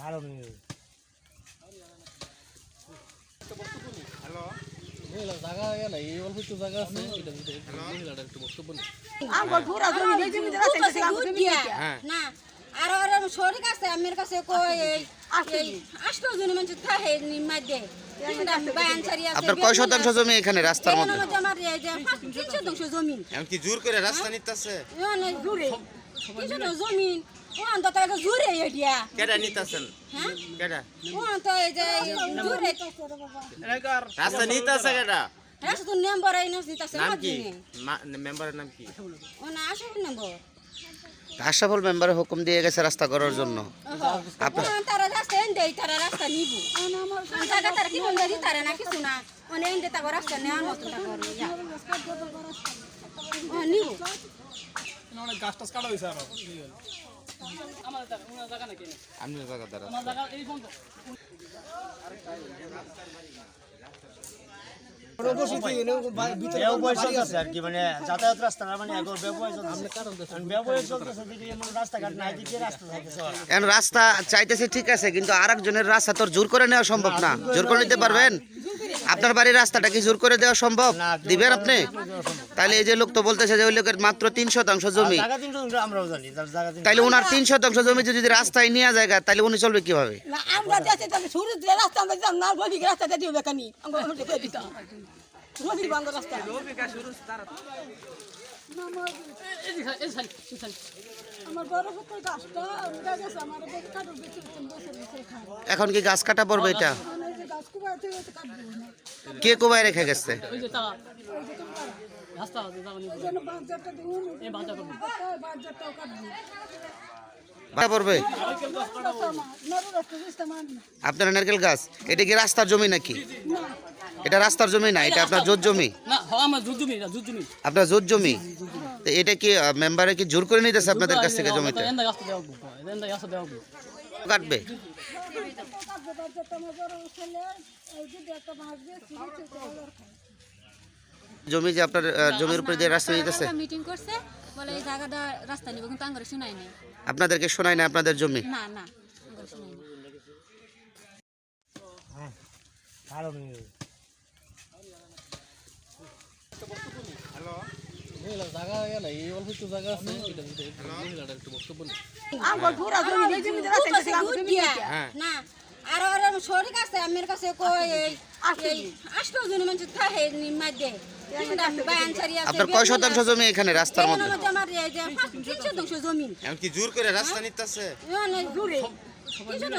ভালো নেই জায়গা না এই অল্প একটু জায়গা আছে। মহিলাটা একটু বক্তব্য নেই আমার ঘোরা জমি নেই জমি যারা তো সে সেটা দুধ দিয়া। না আর আর শরীর আছে আমার কাছে কই এই এই আষ্ট জন মানুষ থাকে নিমাই দে। তিনটা বায়ান ছাড়ি আছে আপনার কয় শতাংশ জমি এখানে রাস্তার মধ্যে? জোর করে রাস্তা নিতেছে। মানে জুড়ে তিন শতাংশ জমিন একটা জুড়ে এডিয়া কেডা নিতেছেন কেডা ও অন্ত এই যে জুড়ে রাস্তা নিতেছে কেডা রাস্তা তো নম্বর এই নস দিতাছে নাম কি নাম কি আশরাফুল হুকুম দিয়ে গেছে রাস্তা করার জন্য। তারা রাস্তা না কিছু না রাস্তা গাছ টাছ কাটা জায়গা আমি জায়গা দ্বারা আর মানে যাতায়াত রাস্তা মানে রাস্তা চাইতেছে ঠিক আছে কিন্তু আরেকজনের রাস্তা তোর জোর করে নেওয়া সম্ভব না। জোর করে নিতে পারবেন? আপনার বাড়ির রাস্তাটা কি জোর করে দেওয়া সম্ভব? দিবেন আপনি? তাহলে এই যে লোক তো বলতেছে যে ওই লোকের মাত্র তিন শতাংশ জমি। তাইলে ওনার তিন শতাংশ জমি যদি রাস্তায় নিয়ে যায় তাহলে উনি চলবে কীভাবে? তাহলে এখন কি গাছ কাটা পড়বে এটা? কে কোবায় রেখে গেছে? আপনার নারকেল গাছ, এটা কি রাস্তার জমি নাকি? এটা রাস্তার জমি না, এটা আপনার জোর জমি? আপনার জোর জমি? এটা কি মেম্বারে কি জোর করে নিতেছে আপনাদের কাছ থেকে জমিতে? কাটবে? জমি যে আপনার জমির উপরে দিয়ে রাস্তা নিতেছে মিটিং করছে বলে এই জায়গাটা রাস্তা নিব কিন্তু আঙ্গরে শুনাই নাই। আপনাদেরকে শোনায় না আপনাদের জমি? না না আঙ্গরে শুনাই নাই। ভালো নেই না এই অল্প একটু জায়গা আছে এটা মহিলাটা একটু বক্তব্য নেই আমার ঘোরা জমি নেই জমি যারা তো সে সেটা দুধ দিয়া। না আর আর শরীর আছে আমার কাছে কই এই এই জন মানুষ থাকে আপনার কয় শতাংশ জমি। এখানে রাস্তার মধ্যে জোর করে রাস্তা নিতেছে? মানে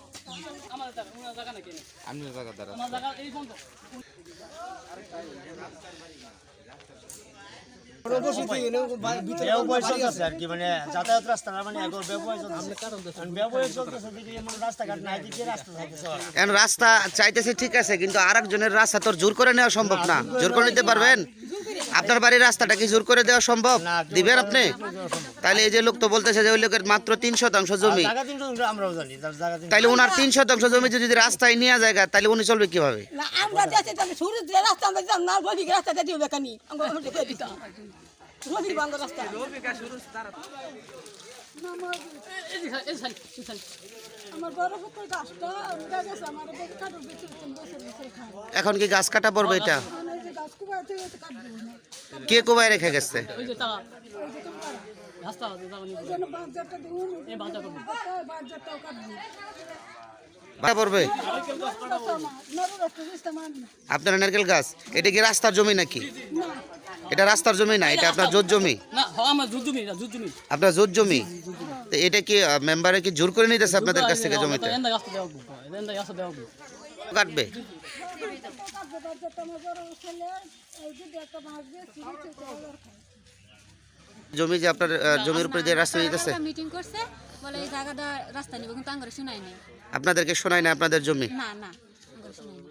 আরও আমি জায়গা দ্বারা আর রাস্তা রাস্তা চাইতেছে ঠিক আছে, কিন্তু আরেকজনের রাস্তা তোর জোর করে নেওয়া সম্ভব না। জোর করে নিতে পারবেন? আপনার বাড়ির রাস্তাটা কি জোর করে দেওয়া সম্ভব? দিবেন আপনি? তাহলে এই যে লোক তো বলতেছে যে ওই লোকের মাত্র তিন শতাংশ জমি। জায়গা তিনশো আমরাও জানি তার জায়গা তিনশো তাইলে ওনার তিন শতাংশ জমি যদি রাস্তায় নিয়ে যায় তাহলে উনি চলবে কীভাবে? তাহলে এখন। কি গাছ কাটা পড়বে এটা? যে গাছ কুবা থেকে কাটবো। না কে কোবায় রেখে গেছে? ওই যে তারা। রাস্তা আছে পড়বে? আপনার নারকেল গাছ এটা কি রাস্তার জমি নাকি? এটা রাস্তার জমি না এটা আপনার জোর জমি? না হ্যাঁ আমার জুত জমি এটা জুত জমি। আপনার জোর জমি? তো এটা কি মেম্বারে কি জোর করে নিতেছে আপনাদের কাছ থেকে দেওয়া হবে কাটবে? জমি যে আপনার জমির উপরে যে রাস্তা নিতেছে মিটিং করছে বলে এই জায়গাটা রাস্তা নিব কিন্তু আঙ্গরে নাই। আপনাদেরকে শোনায় না আপনাদের জমি? না না আঙ্গরে শোনায়নি